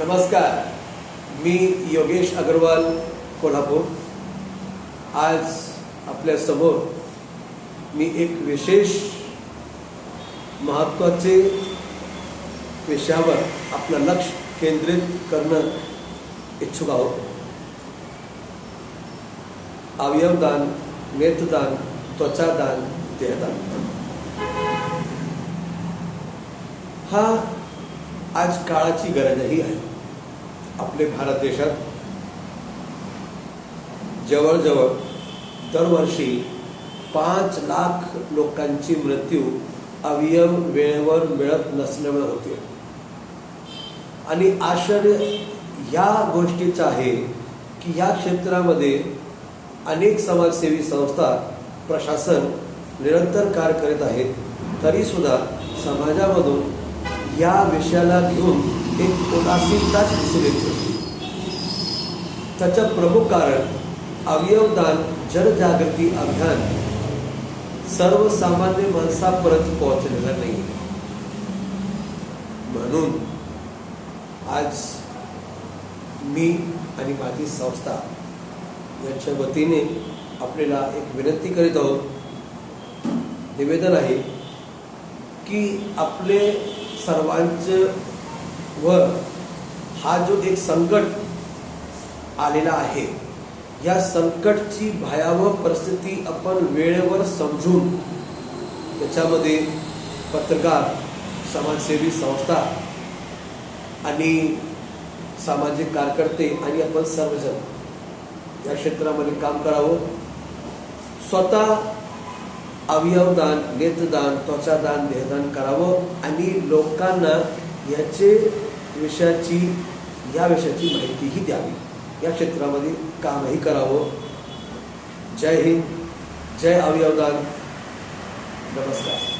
नमस्कार. मी योगेश अग्रवाल कोल्हापूर. आज आपल्यासमोर मी एक विशेष महत्त्वाचे विषयावर आपलं लक्ष केंद्रित करणं इच्छुक आहोत. अवयवदान नेत्रदान त्वचादान देहदान हा आज काळाची गरजही आहे. आपले भारत देशात जवळजवळ दरवर्षी पाच लाख लोकांची मृत्यू अवयव वेळेवर मिळत नसल्यामुळे होते. आणि आश्चर्य या गोष्टीचं आहे की या क्षेत्रामध्ये अनेक समाजसेवी संस्था प्रशासन निरंतर कार्य करीत आहेत. तरीसुद्धा समाजामधून या विषयाला घेऊन एक उदासीनताच दिसून येते. त्याचं प्रमुख कारण अवयवदान जनजागृती अभियान सर्वसामान्य माणसापर्यंत पोहोचलेलं नाही. म्हणून आज मी आणि माझी संस्था यांच्या वतीने आपल्याला एक विनंती करीत आहोत. निवेदन आहे की आपले सर्वांचं वर हा जो एक संकट आलेला आहे या संकटची भयावह परिस्थिती आपण वेळेवर समजून त्याच्यामध्ये पत्रकार समाजसेवी संस्था आणि सामाजिक कार्यकर्ते आणि आपण सर्वजण या क्षेत्रामध्ये काम करावं. स्वतः अवयवदान नेत्रदान त्वचादान देहदान करावं आणि लोकांना याचे विषयाची या विषयाची माहितीही द्यावी. या क्षेत्रामध्ये कामही करावं. जय हिंद जय अवयवदान. नमस्कार.